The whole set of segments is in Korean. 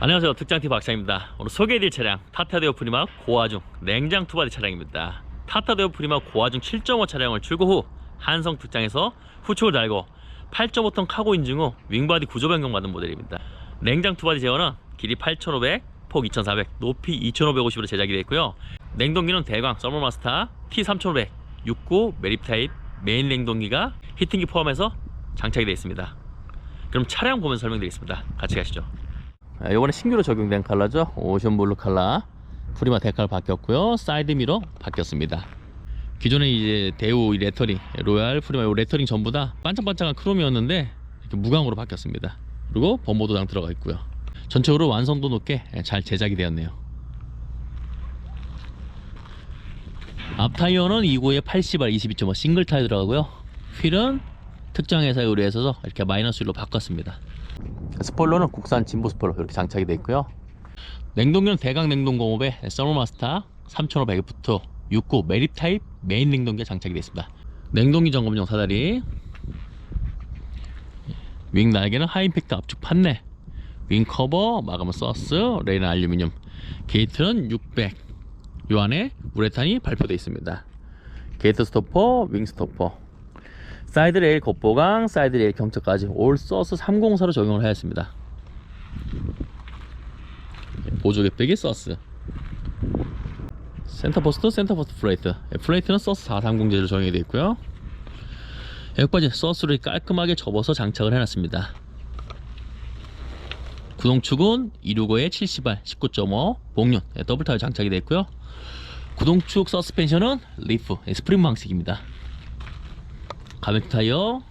안녕하세요. 특장티 박상입니다. 오늘 소개해드릴 차량 타타데오 프리마 고화중 냉장 투바디 차량입니다. 타타데오 프리마 고화중 7.5 차량을 출고 후 한성 특장에서 후축을 달고 8.5톤 카고 인증 후 윙바디 구조 변경 받은 모델입니다. 냉장 투바디 제어는 길이 8,500, 폭 2,400, 높이 2,550으로 제작이 되어 있고요. 냉동기는 대광 서머마스터 T3500 69 매립 타입 메인 냉동기가 히팅기 포함해서 장착이 되어 있습니다. 그럼 차량 보면서 설명드리겠습니다. 같이 가시죠 아, 이번에 신규로 적용된 컬러죠. 오션블루 컬러. 프리마 데칼 바뀌었고요. 사이드 미러 바뀌었습니다. 기존에 이제 대우 이 레터링, 로얄, 프리마 이 레터링 전부 다 반짝반짝한 크롬이었는데 이렇게 무광으로 바뀌었습니다. 그리고 범버 도장 들어가 있고요. 전체적으로 완성도 높게 잘 제작이 되었네요. 앞 타이어는 2구에 80R 22.5 싱글 타이어 들어가고요. 휠은 특정 회사에 의뢰해서 이렇게 마이너스 휠로 바꿨습니다. 스포일러는 국산 진보 스포일러 이렇게 장착이 되어 있고요. 냉동기는 대강 냉동 공업의 서머마스터 3500F 69 메립 타입 메인 냉동기가 장착이 되어 있습니다. 냉동기 점검용 사다리 윙 날개는 하이임팩트 압축 판넬 윙 커버 마감은 서스 레인 알루미늄 게이트는 600 요 안에 우레탄이 발표되어 있습니다. 게이트 스토퍼 윙 스토퍼 사이드 레일 겉보강, 사이드 레일 경차까지 올 서스 304로 적용을 하였습니다. 보조 겹배기 서스. 센터 포스트, 센터 포스트 플레이트. 예, 플레이트는 서스 430 재질로 적용이 되어 있고요. 여기까지 서스를 깔끔하게 접어서 장착을 해놨습니다. 구동축은 265에 70R 19.5 복륜 예, 더블 타이어 장착이 되어 있고요. 구동축 서스펜션은 리프 예, 스프링 방식입니다. 가맥 타이어.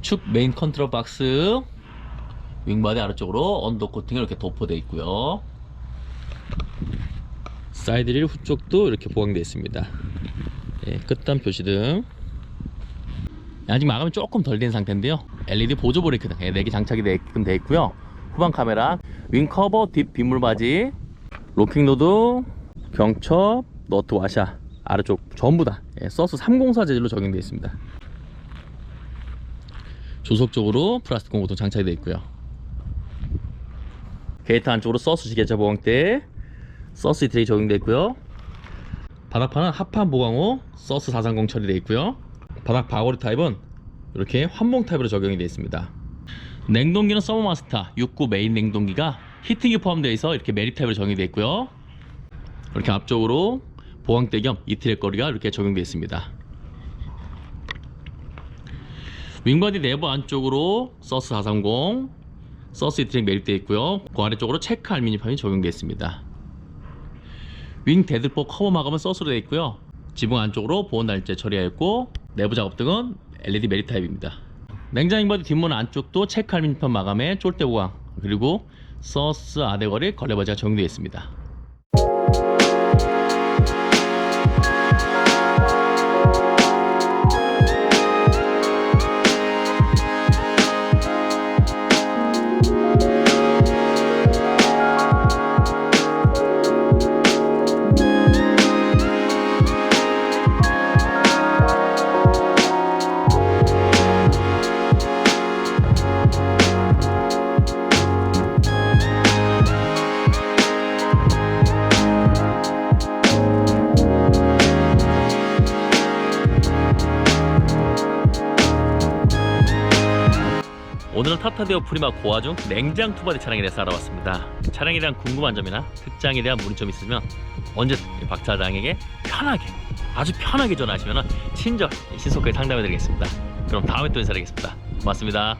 축 메인 컨트롤 박스. 윙바디 아래쪽으로 언더 코팅을 이렇게 도포되어 있고요. 사이드릴 후쪽도 이렇게 보강되어 있습니다. 예, 끝단 표시등. 아직 마감이 조금 덜 된 상태인데요. LED 보조 브레이크 등. 4개 장착이 되게끔 되어 있고요. 후방 카메라 윙 커버 딥 빗물 바지 로킹 노드 경첩 너트 와샤 아래쪽 전부 다 예, 서스 304 재질로 적용되어 있습니다. 조속 쪽으로 플라스틱 공구도 장착이 되어 있고요. 게이트 안쪽으로 서스 지게차 보강대, 서스 트레이 적용되어 있고요. 바닥판은 합판 보강호 서스 430 처리되어 있고요. 바닥 바거리 타입은 이렇게 환봉 타입으로 적용이 되어 있습니다. 냉동기는 서머마스터 69 메인 냉동기가 히팅이 포함되어 있어 이렇게 메리 타입으로 적용이 되어 있고요. 이렇게 앞쪽으로 보강대 겸 이트랙 거리가 이렇게 적용되어 있습니다. 윙바디 내부 안쪽으로 서스 430 서스 이트랙 매립되어 있고요. 그 아래쪽으로 체크 알미늄판이 적용되어 있습니다. 윙 데드포 커버 마감은 서스로 되어 있고요. 지붕 안쪽으로 보온 날짜 처리하였고 내부 작업 등은 LED 매립 타입입니다. 냉장 윙바디 뒷문 안쪽도 체크 알미늄판 마감에 쫄대 보강 그리고 서스 아대거리 걸레바지가 적용되어 있습니다. 오늘은 타타데오 프리마 고화 중 냉장 투바디 차량에 대해서 알아봤습니다. 차량에 대한 궁금한 점이나 특장에 대한 문의점 있으면 언제든 박 차장에게 편하게 아주 편하게 전화하시면 친절 신속하게 상담해 드리겠습니다. 그럼 다음에 또 인사드리겠습니다. 고맙습니다.